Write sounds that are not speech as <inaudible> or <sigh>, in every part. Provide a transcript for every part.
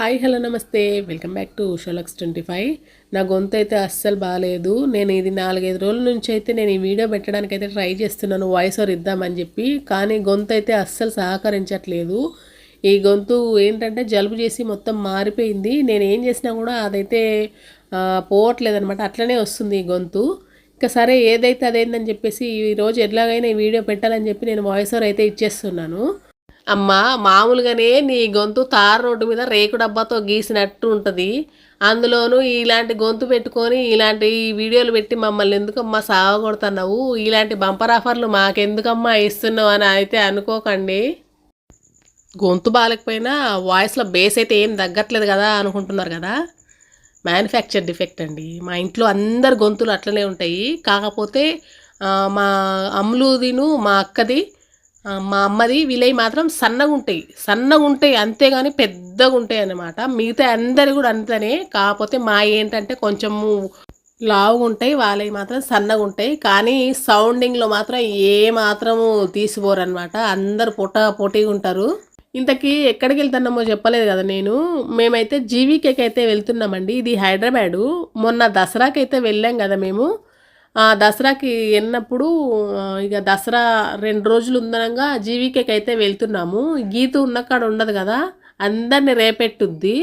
Hi hello నమస్తే. Welcome back to షోలక్స్ twenty five నా గొంతు అయితే అస్సలు బాగాలేదు నేను ఇది నాలుగైదు రోజుల నుంచి అయితే నేను ఈ వీడియో పెట్టడానికి అయితే ట్రై చేస్తున్నాను. వాయిస్ ఓవర్ ఇద్దామని చెప్పి. కానీ గొంతు అయితే అస్సలు సహకరించట్లేదు. ఈ గొంతు ఏంటంటే జలుబు చేసి మొత్తం మారిపోయింది. నేను ఏం చేసినా కూడా అదైతే పోవట్లేదు అనమాట అట్లనే వస్తుంది ఈ గొంతు. ఇంకా సరే ఏదైతే అదేందని చెప్పేసి ఈరోజు ఎట్లాగైనా ఈ వీడియో పెట్టాలని చెప్పి నేను వాయిస్ ఓవర్ అయితే ఇచ్చేస్తున్నాను. అమ్మ మామూలుగానే నీ గొంతు తార రోడ్డు మీద రేకు డబ్బాతో గీసినట్టు ఉంటుంది. అందులోనూ ఇలాంటి గొంతు పెట్టుకొని ఇలాంటి వీడియోలు పెట్టి మమ్మల్ని ఎందుకమ్మా సాగొడుతున్నావు ఇలాంటి బంపర్ ఆఫర్లు మాకెందుకమ్మా ఇస్తున్నావు అని అయితే అనుకోకండి. గొంతు బాగాలేకపోయినా వాయిస్లో బేస్ అయితే ఏం తగ్గట్లేదు కదా అనుకుంటున్నారు కదా. మ్యానుఫ్యాక్చర్ డిఫెక్ట్ అండి. మా ఇంట్లో అందరు గొంతులు అట్లనే ఉంటాయి. కాకపోతే మా అమ్ములుదిను మా అక్కది మా అమ్మది వీళ్ళవి మాత్రం సన్నగా ఉంటాయి. సన్నగా ఉంటాయి అంతేగాని పెద్దగా ఉంటాయి అన్నమాట. మిగతా అందరు కూడా అంతనే. కాకపోతే మా ఏంటంటే కొంచెము లావుగా ఉంటాయి వాళ్ళవి మాత్రం సన్నగా ఉంటాయి. కానీ సౌండింగ్లో మాత్రం ఏ మాత్రము తీసిపోరు అనమాట అందరు పొట్ట పోటీగా ఉంటారు. ఇంతకీ ఎక్కడికి వెళ్తున్నామో చెప్పలేదు కదా నేను. మేమైతే జీవీకేకి అయితే వెళ్తున్నామండి. ఇది హైదరాబాదు. మొన్న దసరాకి అయితే వెళ్ళాం కదా మేము. దసరాకి వెళ్ళినప్పుడు ఇక దసరా రెండు రోజులు ఉందనగా జీవికేకి అయితే వెళ్తున్నాము. గీత ఉన్నక్కడ ఉండదు కదా అందరిని రేపెట్టుద్ది.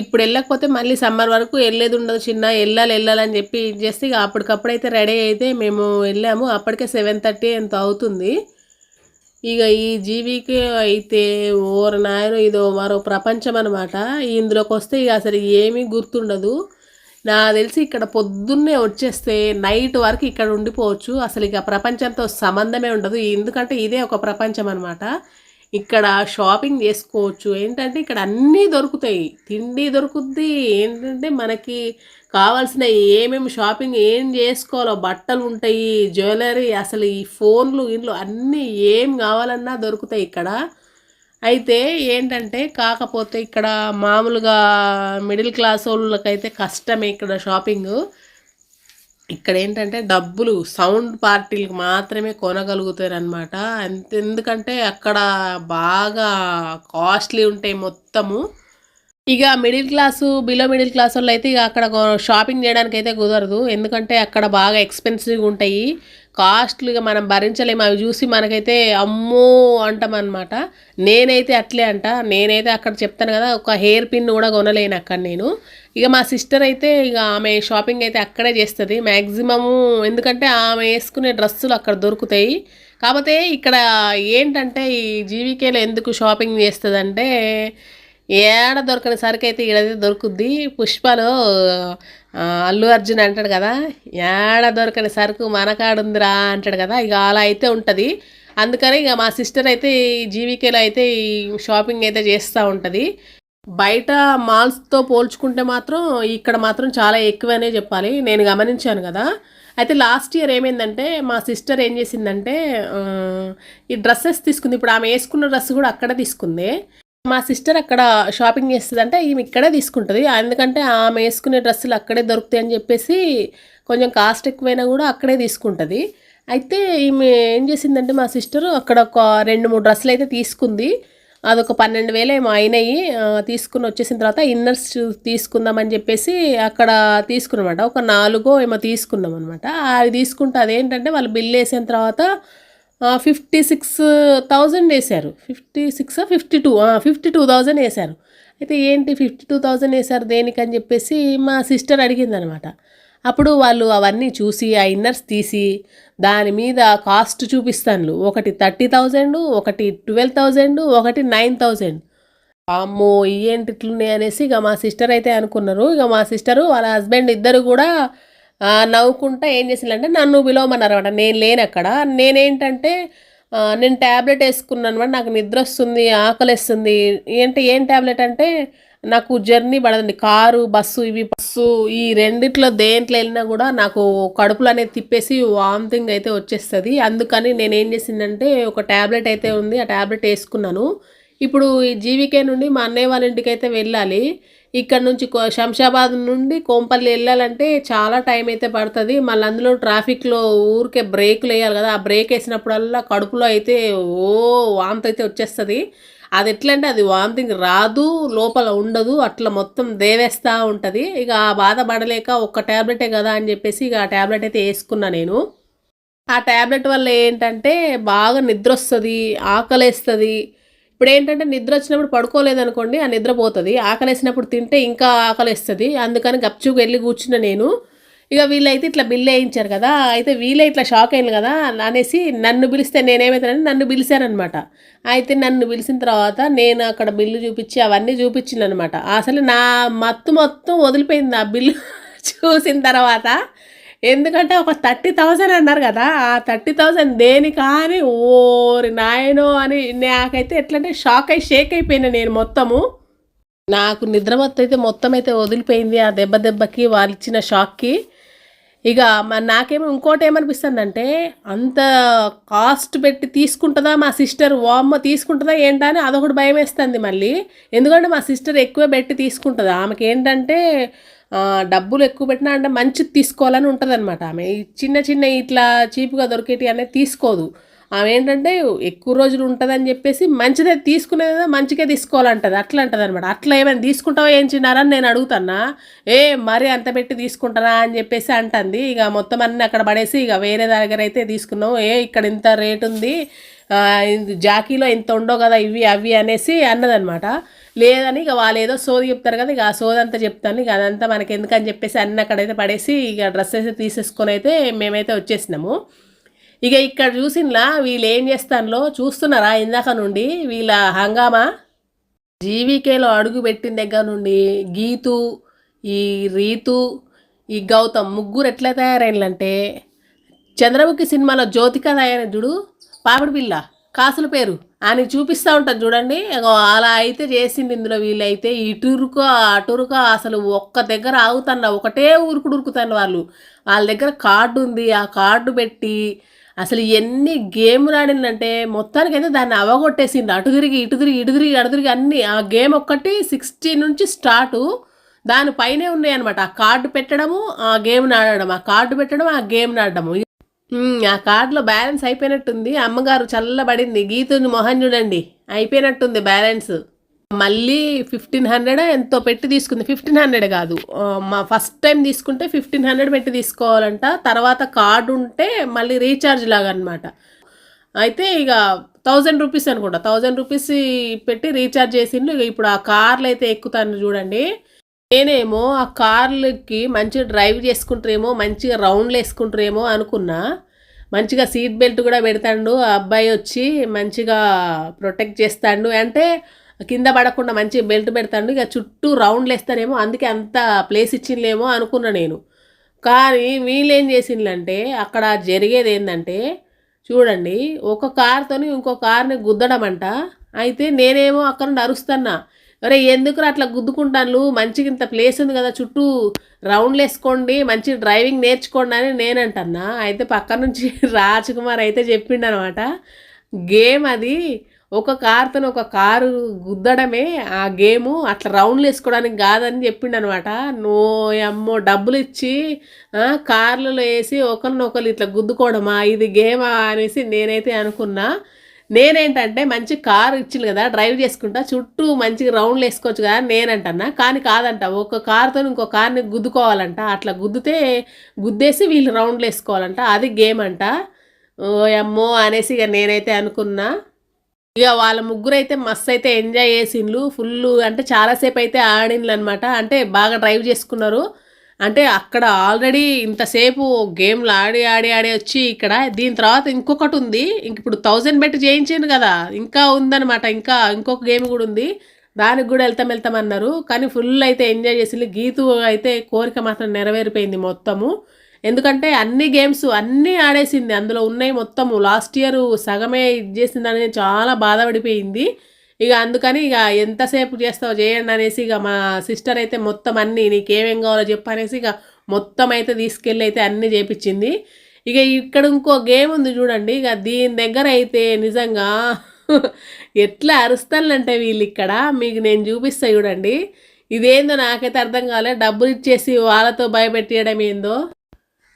ఇప్పుడు వెళ్ళకపోతే మళ్ళీ సమ్మర్ వరకు వెళ్ళేది ఉండదు చిన్న వెళ్ళాలి వెళ్ళాలని చెప్పి చేస్తే ఇక అప్పటికప్పుడు అయితే రెడీ అయితే మేము వెళ్ళాము. అప్పటికే సెవెన్ థర్టీ ఎంత అవుతుంది. ఇక ఈ జీవికి అయితే ఓర నాయన ఇదో మరో ప్రపంచం అనమాట ఇందులోకి వస్తే ఇక అసలు ఏమీ గుర్తుండదు. నా తెలిసి ఇక్కడ పొద్దున్నే వచ్చేస్తే నైట్ వరకు ఇక్కడ ఉండిపోవచ్చు. అసలు ఇక ప్రపంచంతో సంబంధమే ఉండదు. ఎందుకంటే ఇదే ఒక ప్రపంచం అనమాట ఇక్కడ షాపింగ్ చేసుకోవచ్చు. ఏంటంటే ఇక్కడ అన్నీ దొరుకుతాయి. తిండి దొరుకుద్ది. ఏంటంటే మనకి కావాల్సిన ఏమేమి షాపింగ్ ఏం చేసుకోవాలో బట్టలు ఉంటాయి జ్యువెలరీ అసలు ఈ ఫోన్లు ఇంట్లో అన్నీ ఏం కావాలన్నా దొరుకుతాయి ఇక్కడ. అయితే ఏంటంటే కాకపోతే ఇక్కడ మామూలుగా మిడిల్ క్లాస్ వాళ్ళకైతే కష్టమే ఇక్కడ షాపింగ్. ఇక్కడ ఏంటంటే డబ్బులు సౌండ్ పార్టీలకు మాత్రమే కొనగలుగుతారు అంత ఎందుకంటే అక్కడ బాగా కాస్ట్లీ ఉంటాయి మొత్తము. ఇక middle class below middle class వాళ్ళు అయితే ఇక అక్కడ షాపింగ్ చేయడానికి అయితే కుదరదు. ఎందుకంటే అక్కడ బాగా ఎక్స్పెన్సివ్గా ఉంటాయి. కాస్ట్లీగా మనం భరించలేము. అవి చూసి మనకైతే అమ్మో అంటామన్నమాట. నేనైతే అట్లే అంట. నేనైతే అక్కడ చెప్తాను కదా ఒక హెయిర్ పిన్ కూడా కొనలేను అక్కడ నేను. ఇక మా సిస్టర్ అయితే ఇక ఆమె షాపింగ్ అయితే అక్కడే చేస్తుంది. మ్యాక్సిమము ఎందుకంటే ఆమె వేసుకునే డ్రెస్సులు అక్కడ దొరుకుతాయి. కాకపోతే ఇక్కడ ఏంటంటే ఈ జీవికేలో ఎందుకు షాపింగ్ చేస్తుందంటే ఏడ దొరకని సరికి అయితే ఈడైతే దొరుకుద్ది. పుష్పలో అల్లు అర్జున్ అంటాడు కదా ఏడ దొరకని సరుకు మనకాడుందిరా అంటాడు కదా ఇక అలా అయితే ఉంటుంది. అందుకని ఇక మా సిస్టర్ అయితే ఈ జీవికేలో అయితే ఈ షాపింగ్ అయితే చేస్తూ ఉంటుంది. బయట మాల్స్తో పోల్చుకుంటే మాత్రం ఇక్కడ మాత్రం చాలా ఎక్కువనే చెప్పాలి. నేను గమనించాను కదా. అయితే లాస్ట్ ఇయర్ ఏమైందంటే మా సిస్టర్ ఏం చేసిందంటే ఈ డ్రెస్సెస్ తీసుకుంది. ఇప్పుడు ఆమె వేసుకున్న డ్రెస్ కూడా అక్కడ తీసుకుంది. మా సిస్టర్ అక్కడ షాపింగ్ చేస్తుందంటే ఈమె ఇక్కడే తీసుకుంటుంది. ఎందుకంటే ఆమె వేసుకునే డ్రెస్సులు అక్కడే దొరుకుతాయి అని చెప్పేసి కొంచెం కాస్ట్ ఎక్కువైనా కూడా అక్కడే తీసుకుంటుంది. అయితే ఈమె ఏం చేసిందంటే మా సిస్టర్ అక్కడ ఒక రెండు మూడు డ్రెస్సులు అయితే తీసుకుంది. అదొక పన్నెండు వేలు ఏమో అయినాయి. తీసుకుని వచ్చేసిన తర్వాత ఇన్నర్స్ తీసుకుందామని చెప్పేసి అక్కడ తీసుకున్నమాట ఒక నాలుగో ఏమో తీసుకున్నాం అనమాట అవి తీసుకుంటే అదేంటంటే వాళ్ళు బిల్ వేసిన తర్వాత ఫిఫ్టీ సిక్స్ థౌజండ్ వేశారు. Fifty six fifty two fifty two thousand వేశారు. అయితే ఏంటి ఫిఫ్టీ టూ థౌజండ్ వేశారు దేనికని చెప్పేసి మా సిస్టర్ అడిగిందనమాట. అప్పుడు వాళ్ళు అవన్నీ చూసి ఆ ఇన్నర్స్ తీసి దాని మీద కాస్ట్ చూపిస్తాను ఒకటి థర్టీ థౌజండ్ ఒకటి ట్వెల్వ్ థౌజండ్ ఒకటి నైన్ థౌజండ్. అమ్మో ఏంటి ఇట్లున్నాయి అనేసి ఇక మా సిస్టర్ అయితే అనుకున్నారు. ఇక మా సిస్టరు వాళ్ళ హస్బెండ్ ఇద్దరు కూడా నవ్వుకుంటా ఏం చేసిందంటే నన్ను విలోమన్నారనమాట అనమాట నేను లేను అక్కడ. నేనేంటంటే నేను ట్యాబ్లెట్ వేసుకున్నాను అనమాట నాకు నిద్ర వస్తుంది ఆకలిస్తుంది. ఏంటి ఏం ట్యాబ్లెట్ అంటే నాకు జర్నీ పడదండి. కారు బస్సు ఇవి బస్సు ఈ రెండిట్లో దేంట్లో వెళ్ళినా కూడా నాకు కడుపులు అనేది తిప్పేసి వామిటింగ్ అయితే వచ్చేస్తుంది. అందుకని నేను ఏం చేసిందంటే ఒక ట్యాబ్లెట్ అయితే ఉంది. ఆ ట్యాబ్లెట్ వేసుకున్నాను. ఇప్పుడు ఈ జీవికే నుండి మా అన్నయ్య వాళ్ళ ఇంటికి అయితే వెళ్ళాలి. ఇక్కడ నుంచి శంషాబాద్ నుండి కోంపల్లి వెళ్ళాలంటే చాలా టైం అయితే పడుతుంది. మళ్ళీ అందులో ట్రాఫిక్లో ఊరికే బ్రేకులు వేయాలి కదా. ఆ బ్రేక్ వేసినప్పుడల్లా కడుపులో అయితే ఓ వాంత అయితే వచ్చేస్తుంది. అది ఎట్లా అంటే అది వామిటింగ్ రాదు లోపల ఉండదు. అట్లా మొత్తం దేవేస్తూ ఉంటుంది. ఇక ఆ బాధ పడలేక ఒక్క ట్యాబ్లెటే కదా అని చెప్పేసి ఇక ఆ ట్యాబ్లెట్ అయితే వేసుకున్నా నేను. ఆ ట్యాబ్లెట్ వల్ల ఏంటంటే బాగా నిద్ర వస్తుంది ఆకలేస్తుంది. ఇప్పుడు ఏంటంటే నిద్ర వచ్చినప్పుడు పడుకోలేదనుకోండి ఆ నిద్ర పోతుంది. ఆకలేసినప్పుడు తింటే ఇంకా ఆకలిస్తుంది. అందుకని గప్చుకు వెళ్ళి కూర్చున్న నేను. ఇక వీళ్ళైతే ఇట్లా బిల్ వేయించారు కదా అయితే వీళ్ళే ఇట్లా షాక్ అయింది కదా అనేసి నన్ను పిలిస్తే నేనేమవుతానని నన్ను పిలిచారనమాట. అయితే నన్ను పిలిచిన తర్వాత నేను అక్కడ బిల్లు చూపించి అవన్నీ చూపించింది అనమాట అసలు నా మత్తు మొత్తం వదిలిపోయింది ఆ బిల్లు. <laughs> చూసిన తర్వాత ఎందుకంటే ఒక థర్టీ థౌజండ్ అన్నారు కదా ఆ థర్టీ థౌజండ్ దేని కానీ ఓరి నాయనో అని నాకైతే ఎట్లంటే షాక్ అయి షేక్ అయిపోయినా నేను మొత్తము. నాకు నిద్ర మొత్తం అయితే మొత్తం అయితే వదిలిపోయింది ఆ దెబ్బ దెబ్బకి వాళ్ళు ఇచ్చిన షాక్కి. ఇక మ- నాకేమో ఇంకోటి ఏమనిపిస్తుందంటే అంత కాస్ట్ పెట్టి తీసుకుంటుందా మా సిస్టర్? వామ్మ తీసుకుంటుందా ఏంటా అని అదొకటి భయం వేస్తుంది మళ్ళీ. ఎందుకంటే మా సిస్టర్ ఎక్కువ పెట్టి తీసుకుంటుందా. ఆమెకి ఏంటంటే డబ్బులు ఎక్కువ పెట్టినా అంటే మంచిది తీసుకోవాలని ఉంటుంది అనమాట ఆమె చిన్న చిన్న ఇట్లా చీప్గా దొరికేటి అనేది తీసుకోదు. ఆమె ఏంటంటే ఎక్కువ రోజులు ఉంటుందని చెప్పేసి మంచిదే తీసుకునేది మంచిగా తీసుకోవాలంటది. అట్లా అంటది అనమాట అట్లా ఏమైనా తీసుకుంటావా ఏం చిన్నారని నేను అడుగుతున్నా. ఏ మరీ అంత పెట్టి తీసుకుంటానా అని చెప్పేసి అంటుంది. ఇక మొత్తం అన్నీ అక్కడ పడేసి ఇక వేరే దగ్గర అయితే తీసుకున్నావు ఏ ఇక్కడ ఇంత రేట్ ఉంది. జాకీలో ఇంత ఉండవు కదా ఇవి అవి అనేసి అన్నదనమాట లేదని ఇక వాళ్ళు ఏదో సోది చెప్తారు కదా ఇక ఆ సోది అంతా చెప్తాను. ఇక అదంతా మనకి ఎందుకని చెప్పేసి అన్న అక్కడైతే పడేసి ఇక డ్రెస్ అయితే తీసేసుకొని అయితే మేమైతే వచ్చేసినాము. ఇక ఇక్కడ చూసినలా వీళ్ళు ఏం చేస్తానులో చూస్తున్నారా ఇందాక నుండి వీళ్ళ హంగామా? జీవికేలో అడుగు పెట్టిన దగ్గర నుండి గీతు ఈ రీతు ఈ గౌతమ్ ముగ్గురు ఎట్లా తయారైందంటే చంద్రముఖి సినిమాలో జ్యోతిక తయారైన చూడు. పాపిడి పిల్ల కాసుల పేరు. అని చూపిస్తూ ఉంటాను చూడండి. అలా అయితే చేసింది ఇందులో వీళ్ళైతే. ఇటురుకో అటురుకో అసలు ఒక్క దగ్గర ఆగుతాను ఒకటే ఉరుకుడు ఉరుకుతాను వాళ్ళు. వాళ్ళ దగ్గర కార్డు ఉంది. ఆ కార్డు పెట్టి అసలు ఎన్ని గేమ్లు ఆడిందంటే మొత్తానికైతే దాన్ని అవగొట్టేసింది అటు తిరిగి ఇటు తిరిగి ఇటు తిరిగి అటు తిరిగి అన్ని. ఆ గేమ్ ఒక్కటి సిక్స్టీ నుంచి స్టార్టు. దానిపైనే ఉన్నాయి అనమాట ఆ కార్డు పెట్టడము ఆ గేమ్ని ఆడడం ఆ కార్డు పెట్టడం ఆ గేమ్ని ఆడడము. ఆ కార్డులో బ్యాలెన్స్ అయిపోయినట్టుంది. అమ్మగారు చల్లబడింది. గీతుని మొహం చూడండి. అయిపోయినట్టుంది బ్యాలెన్స్. మళ్ళీ ఫిఫ్టీన్ హండ్రెడ్ ఎంతో పెట్టి తీసుకుంది. ఫిఫ్టీన్ హండ్రెడ్ కాదు. మా ఫస్ట్ టైం తీసుకుంటే ఫిఫ్టీన్ హండ్రెడ్ పెట్టి తీసుకోవాలంట. తర్వాత కార్డు ఉంటే మళ్ళీ రీఛార్జ్ లాగా అనమాట అయితే ఇక థౌజండ్ రూపీస్ అనుకుంటా. థౌజండ్ రూపీస్ పెట్టి రీఛార్జ్ చేసిండు ఇక ఇప్పుడు ఆ కార్లు అయితే ఎక్కుతాను చూడండి. నేనేమో ఆ కార్లకి మంచిగా డ్రైవ్ చేసుకుంటారేమో మంచిగా రౌండ్లు వేసుకుంటారేమో అనుకున్నా. మంచిగా సీట్ బెల్ట్ కూడా పెడతాడు ఆ అబ్బాయి వచ్చి మంచిగా ప్రొటెక్ట్ చేస్తాడు. అంటే కింద పడకుండా మంచి బెల్ట్ పెడతాడు ఇక చుట్టూ రౌండ్లు వేస్తారేమో అందుకే అంత ప్లేస్ ఇచ్చిందేమో అనుకున్నా నేను. కానీ వీళ్ళు ఏం చేసిండ్లంటే అక్కడ జరిగేది ఏంటంటే చూడండి ఒక కార్తోని ఇంకో కార్ని గుద్దడం అంట అయితే నేనేమో అక్కడ నుండి అరుస్తున్నా. అరే ఎందుకు అట్లా గుద్దుకుంటాను మంచిగా ఇంత ప్లేస్ ఉంది కదా చుట్టూ రౌండ్లు వేసుకోండి మంచి డ్రైవింగ్ నేర్చుకోండి అని నేనంటన్నా. అయితే పక్క నుంచి <laughs> రాజ్ కుమార్ అయితే చెప్పిండు అనమాట గేమ్ అది ఒక కార్తో ఒక కారు గుద్దడమే ఆ గేము అట్లా రౌండ్లు వేసుకోవడానికి కాదని చెప్పిండు అనమాట నో అమ్మో డబ్బులు ఇచ్చి కార్లలో వేసి ఒకరినొకరు ఇట్లా గుద్దుకోవడమా? ఇది గేమా? అనేసి నేనైతే అనుకున్నా. నేనేంటంటే మంచి కారు ఇచ్చింది కదా డ్రైవ్ చేసుకుంటా చుట్టూ మంచిగా రౌండ్లు వేసుకోవచ్చు కదా నేనంటన్నా. కానీ కాదంట ఒక కారుతో ఇంకో కార్ని గుద్దుకోవాలంట. అట్లా గుద్దితే గుద్దేసి వీళ్ళు రౌండ్లు వేసుకోవాలంట. అది గేమ్ అంట. ఓ అమ్మో అనేసి ఇక నేనైతే అనుకున్నా. ఇక వాళ్ళ ముగ్గురు అయితే మస్తు అయితే ఎంజాయ్ చేసిండ్లు. ఫుల్ అంటే చాలాసేపు అయితే ఆడిండ్లు అనమాట అంటే బాగా డ్రైవ్ చేసుకున్నారు. అంటే అక్కడ ఆల్రెడీ ఇంతసేపు గేమ్లు ఆడి ఆడి ఆడి వచ్చి ఇక్కడ దీని తర్వాత ఇంకొకటి ఉంది. ఇంక ఇప్పుడు థౌజండ్ పెట్టి చేయించాను కదా ఇంకా ఉందనమాట ఇంకా ఇంకొక గేమ్ కూడా ఉంది. దానికి కూడా వెళ్తాం వెళ్తాం అన్నారు. కానీ ఫుల్ అయితే ఎంజాయ్ చేసింది. గీతు అయితే కోరిక మాత్రం నెరవేరిపోయింది మొత్తము. ఎందుకంటే అన్ని గేమ్స్ అన్నీ ఆడేసింది. అందులో ఉన్నాయి మొత్తము. లాస్ట్ ఇయర్ సగమే ఇది చేసిందని చాలా బాధపడిపోయింది. ఇక అందుకని ఇక ఎంతసేపు చేస్తావో చేయండి అనేసి ఇక మా సిస్టర్ అయితే మొత్తం అన్నీ నీకేమేం కావాలో చెప్పు అనేసి ఇక మొత్తం అయితే తీసుకెళ్ళి అయితే అన్నీ చేపించింది. ఇక ఇక్కడ ఇంకో గేమ్ ఉంది చూడండి. ఇక దీని దగ్గర అయితే నిజంగా <laughs> ఎట్లా అరుస్తానంటే వీళ్ళు ఇక్కడ మీకు నేను చూపిస్తా చూడండి. ఇదేందో నాకైతే అర్థం కాలే. డబ్బులు ఇచ్చేసి వాళ్ళతో భయపెట్టేయడం ఏందో.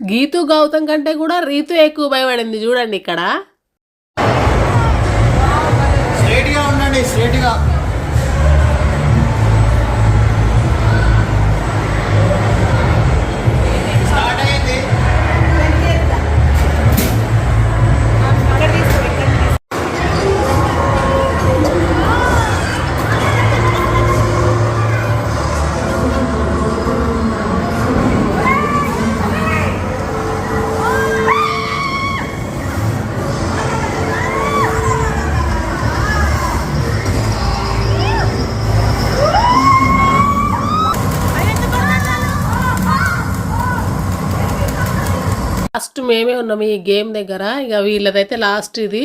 గీతు గౌతమ్ కంటే కూడా రీతు ఎక్కువ భయపడింది చూడండి ఇక్కడ. స్ట్రైట్ లాస్ట్ మేమే ఉన్నాము ఈ గేమ్ దగ్గర. ఇక వీళ్ళదైతే లాస్ట్ ఇది.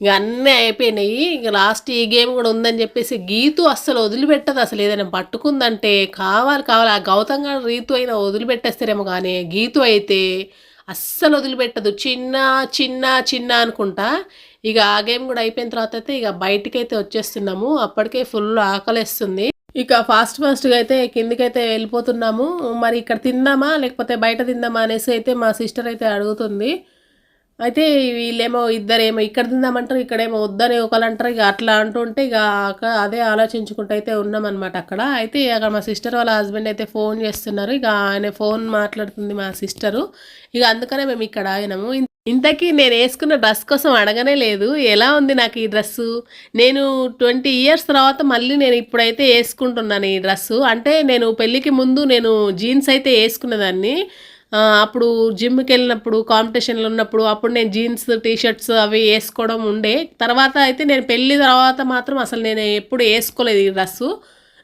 ఇక అన్నీ అయిపోయినాయి. ఇక లాస్ట్ ఈ గేమ్ కూడా ఉందని చెప్పేసి గీతు అస్సలు వదిలిపెట్టదు అసలు. ఏదైనా పట్టుకుందంటే కావాలి కావాలి. ఆ గౌతమ్ గారు రీతు అయినా వదిలిపెట్టేస్తారేమో కానీ గీతు అయితే అస్సలు వదిలిపెట్టదు. చిన్న చిన్న చిన్న అనుకుంటా. ఇక ఆ గేమ్ కూడా అయిపోయిన తర్వాత అయితే ఇక బయటికి అయితే వచ్చేస్తున్నాము. అప్పటికే ఫుల్ ఆకలిస్తుంది. ఇక ఫాస్ట్ ఫాస్ట్గా అయితే కిందికైతే వెళ్ళిపోతున్నాము. మరి ఇక్కడ తిందామా లేకపోతే బయట తిందామా అనేసి అయితే మా సిస్టర్ అయితే అడుగుతుంది. అయితే వీళ్ళేమో ఇద్దరేమో ఇక్కడ తిందామంటారు ఇక్కడేమో వద్దని ఒకళ్ళు అంటారు ఇక అట్లా అంటుంటే ఇక అదే ఆలోచించుకుంటూ అయితే ఉన్నామన్నమాట అక్కడ. అయితే అక్కడ మా సిస్టర్ వాళ్ళ హస్బెండ్ అయితే ఫోన్ చేస్తున్నారు. ఇక ఆయన ఫోన్ మాట్లాడుతుంది మా సిస్టరు. ఇక అందుకనే మేము ఇక్కడ ఆగినాము. ఇంతకీ నేను వేసుకున్న డ్రెస్ కోసం అడగనే లేదు. ఎలా ఉంది నాకు ఈ డ్రెస్సు? నేను ట్వంటీ ఇయర్స్ తర్వాత మళ్ళీ నేను ఇప్పుడైతే వేసుకుంటున్నాను ఈ డ్రెస్సు. అంటే నేను పెళ్ళికి ముందు నేను జీన్స్ అయితే వేసుకునేదాన్ని. అప్పుడు జిమ్కి వెళ్ళినప్పుడు కాంపిటీషన్లు ఉన్నప్పుడు అప్పుడు నేను జీన్స్ టీషర్ట్స్ అవి వేసుకోవడం ఉండే. తర్వాత అయితే నేను పెళ్ళి తర్వాత మాత్రం అసలు నేను ఎప్పుడు వేసుకోలేదు ఈ డ్రెస్సు.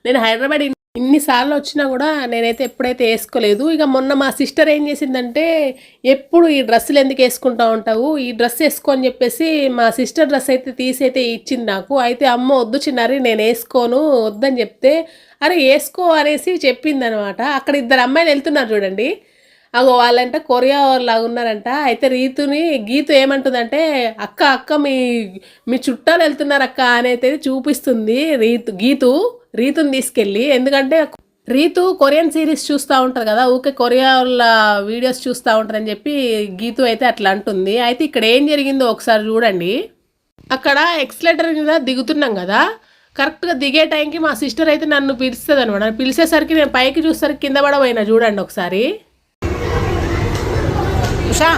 నేను హైదరాబాద్ ఇన్నిసార్లు వచ్చినా కూడా నేనైతే ఎప్పుడైతే వేసుకోలేదు. ఇక మొన్న మా సిస్టర్ ఏం చేసిందంటే ఎప్పుడు ఈ డ్రెస్సులు ఎందుకు వేసుకుంటా ఉంటావు? ఈ డ్రెస్ వేసుకో అని చెప్పేసి మా సిస్టర్ డ్రెస్ అయితే తీసి అయితే ఇచ్చింది నాకు. అయితే అమ్మ వద్దు చిన్నారి నేను వేసుకోను వద్దని చెప్తే అరే వేసుకో అనేసి చెప్పింది అనమాట అక్కడ ఇద్దరు అమ్మాయిలు వెళ్తున్నారు చూడండి. అగో వాళ్ళంట కొరియా లాగా ఉన్నారంట. అయితే రీతుని గీతు ఏమంటుందంటే అక్క అక్క మీ మీ చుట్టాలు వెళ్తున్నారు అక్క అని అయితే చూపిస్తుంది రీతు గీతు. రీతుని తీసుకెళ్ళి ఎందుకంటే రీతు కొరియన్ సిరీస్ చూస్తూ ఉంటుంది కదా ఊకే కొరియా వీడియోస్ చూస్తూ ఉంటారని చెప్పి గీతు అయితే అట్లా అంటుంది. అయితే ఇక్కడ ఏం జరిగిందో ఒకసారి చూడండి. అక్కడ ఎక్స్లేటర్ మీద దిగుతున్నాం కదా కరెక్ట్గా దిగే టైంకి మా సిస్టర్ అయితే నన్ను పిలుస్తుంది అనమాట పిలిచేసరికి నేను పైకి చూసేసరికి కింద పడబోయినా చూడండి ఒకసారి. ఉషా.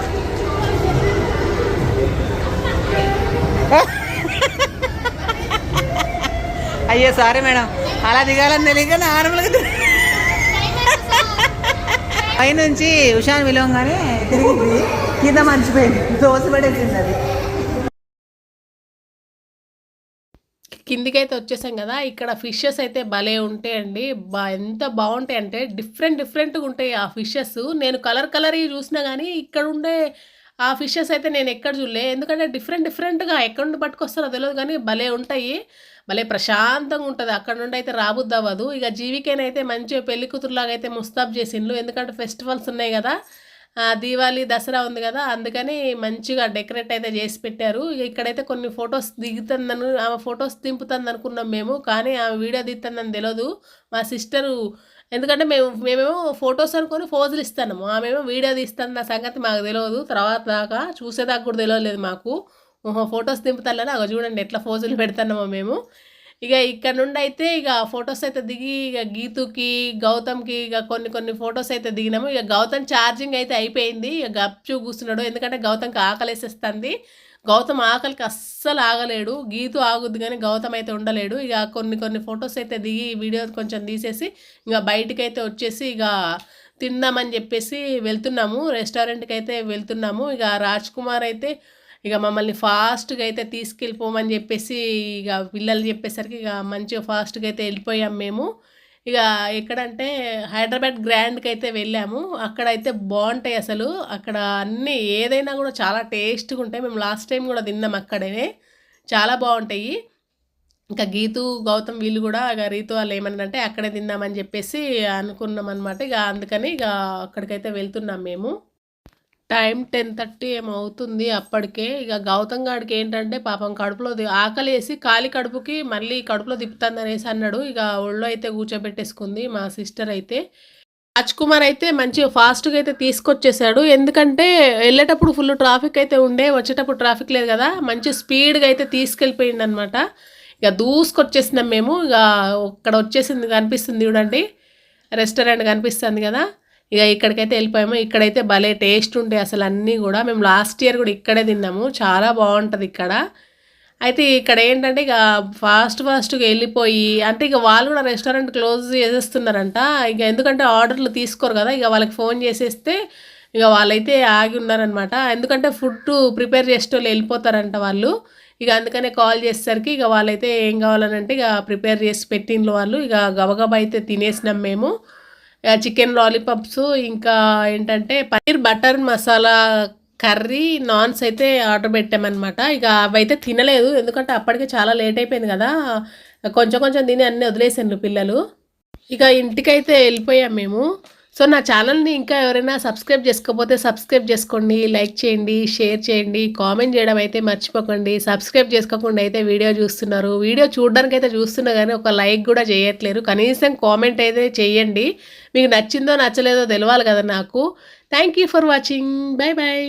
అయ్యే సారీ మేడం. అలా దిగాలని తెలియక నార్మల్గా పైనుంచి ఉషా విలువంగానే తిరిగింది. కింద మర్చిపోయింది. దోశ పడేసింది అది కిందికైతే వచ్చేసాం కదా. ఇక్కడ ఫిషెస్ అయితే భలే ఉంటాయండి బా ఎంత బాగుంటాయి అంటే డిఫరెంట్ డిఫరెంట్గా ఉంటాయి ఆ ఫిషెస్. నేను కలర్ కలర్ చూసినా కానీ ఇక్కడ ఉండే ఆ ఫిషెస్ అయితే నేను ఎక్కడ చూడలే. ఎందుకంటే డిఫరెంట్ డిఫరెంట్గా ఎక్కడ నుండి పట్టుకొస్తారో తెలియదు కానీ భలే ఉంటాయి. భలే ప్రశాంతంగా ఉంటుంది. అక్కడ నుండి అయితే రాబుద్దవ్వదు. ఇక జీవికేనైతే మంచిగా పెళ్ళి కూతురులాగా అయితే ముస్తాబ్ చేసిండ్రు ఎందుకంటే ఫెస్టివల్స్ ఉన్నాయి కదా. దీవాళీ దసరా ఉంది కదా. అందుకని మంచిగా డెకరేట్ అయితే చేసి పెట్టారు. ఇక ఇక్కడైతే కొన్ని ఫొటోస్ దిగుతుందని ఆమె ఫొటోస్ దింపుతుంది అనుకున్నాం మేము. కానీ ఆమె వీడియో దిగుతుందని తెలియదు మా సిస్టరు ఎందుకంటే మేము మేమేమో ఫొటోస్ అనుకొని ఫోజులు ఇస్తాము ఆమెమో వీడియో తీస్తుంది సంగతి మాకు తెలియదు తర్వాత దాకా చూసేదాకా కూడా తెలియలేదు మాకు. ఓహో ఫొటోస్ దింపుతాలని అగ చూడండి ఎట్లా ఫోజులు పెడుతున్నామో మేము. ఇక ఇక్కడ నుండి అయితే ఇక ఫొటోస్ అయితే దిగి ఇక గీతుకి గౌతమ్కి ఇక కొన్ని కొన్ని ఫొటోస్ అయితే దిగినాము. ఇక గౌతమ్ ఛార్జింగ్ అయితే అయిపోయింది. ఇక గప్చు కూర్చున్నాడు. ఎందుకంటే గౌతమ్కి ఆకలేసేస్తుంది. గౌతమ్ ఆకలికి అస్సలు ఆగలేడు. గీతు ఆగుద్ది కానీ గౌతమ్ అయితే ఉండలేడు. ఇక కొన్ని కొన్ని ఫొటోస్ అయితే దిగి వీడియో కొంచెం తీసేసి ఇక బయటికి అయితే వచ్చేసి ఇక తిందామని చెప్పేసి వెళ్తున్నాము. రెస్టారెంట్కి అయితే వెళ్తున్నాము. ఇక రాజ్ కుమార్ అయితే ఇక మమ్మల్ని ఫాస్ట్గా అయితే తీసుకెళ్ళిపోమని చెప్పేసి ఇక పిల్లలు చెప్పేసరికి ఇక మంచిగా ఫాస్ట్గా అయితే వెళ్ళిపోయాం మేము. ఇక ఎక్కడంటే హైదరాబాద్ గ్రాండ్కి అయితే వెళ్ళాము. అక్కడైతే బాగుంటాయి అసలు. అక్కడ అన్నీ ఏదైనా కూడా చాలా టేస్ట్గా ఉంటాయి. మేము లాస్ట్ టైం కూడా తిన్నాం అక్కడనే చాలా బాగుంటాయి ఇంకా గీతు గౌతమ్ వీళ్ళు కూడా ఇక రీతు వాళ్ళు ఏమన్నారంటే అక్కడే తిందామని చెప్పేసి అనుకున్నాం అనమాట ఇక అందుకని ఇక అక్కడికైతే వెళ్తున్నాం మేము. టైం టెన్ థర్టీ ఏమవుతుంది అప్పటికే. ఇక గౌతమ్ గాడికి ఏంటంటే పాపం కడుపులో ఆకలి వేసి ఖాళీ కడుపుకి మళ్ళీ కడుపులో తిప్పుతుంది అనేసి అన్నాడు. ఇక ఒళ్ళో అయితే కూర్చోబెట్టేసుకుంది మా సిస్టర్ అయితే. రాజ్ కుమార్ అయితే మంచిగా ఫాస్ట్గా అయితే తీసుకొచ్చేసాడు. ఎందుకంటే వెళ్ళేటప్పుడు ఫుల్ ట్రాఫిక్ అయితే ఉండే వచ్చేటప్పుడు ట్రాఫిక్ లేదు కదా. మంచి స్పీడ్గా అయితే తీసుకెళ్ళిపోయింది అనమాట ఇక దూసుకొచ్చేసినాం మేము. ఇక ఇక్కడ వచ్చేసింది కనిపిస్తుంది చూడండి. రెస్టారెంట్ కనిపిస్తుంది కదా. ఇక ఇక్కడికైతే వెళ్ళిపోయాము. ఇక్కడైతే భలే టేస్ట్ ఉంటాయి అసలు అన్నీ కూడా. మేము లాస్ట్ ఇయర్ కూడా ఇక్కడే తిన్నాము. చాలా బాగుంటుంది ఇక్కడ. అయితే ఇక్కడ ఏంటంటే ఇక ఫాస్ట్ ఫాస్ట్గా వెళ్ళిపోయి అంటే ఇక వాళ్ళు కూడా రెస్టారెంట్ క్లోజ్ చేసేస్తున్నారంట. ఇక ఎందుకంటే ఆర్డర్లు తీసుకోరు కదా ఇక వాళ్ళకి ఫోన్ చేసేస్తే ఇక వాళ్ళైతే ఆగి ఉన్నారనమాట ఎందుకంటే ఫుడ్ ప్రిపేర్ చేసేటోళ్ళు వెళ్ళిపోతారంట వాళ్ళు. ఇక అందుకనే కాల్ చేసేసరికి ఇక వాళ్ళైతే ఏం కావాలనంటే ఇక ప్రిపేర్ చేసి పెట్టిండ్రు వాళ్ళు. ఇక గబగబా అయితే తినేసినాం మేము. చికెన్ లాలీపాప్స్ ఇంకా ఏంటంటే పన్నీర్ బటర్ మసాలా కర్రీ నాన్స్ అయితే ఆర్డర్ పెట్టామన్నమాట. ఇక అవైతే తినలేదు ఎందుకంటే అప్పటికే చాలా లేట్ అయిపోయింది కదా. కొంచెం కొంచెం తిని అన్నీ వదిలేసాను పిల్లలు. ఇక ఇంటికైతే వెళ్ళిపోయాం మేము. సో నా ఛానల్ని ఇంకా ఎవరైనా సబ్స్క్రైబ్ చేసుకోకపోతే సబ్స్క్రైబ్ చేసుకోండి లైక్ చేయండి షేర్ చేయండి కామెంట్ చేయడం అయితే మర్చిపోకండి. సబ్స్క్రైబ్ చేసుకోకుండా అయితే వీడియో చూస్తున్నారు. వీడియో చూడడానికి అయితే చూస్తున్నా కానీ ఒక లైక్ కూడా చేయట్లేరు. కనీసం కామెంట్ అయితే చేయండి. మీకు నచ్చిందో నచ్చలేదో తెలవాలి కదా నాకు. Thank you for watching bye bye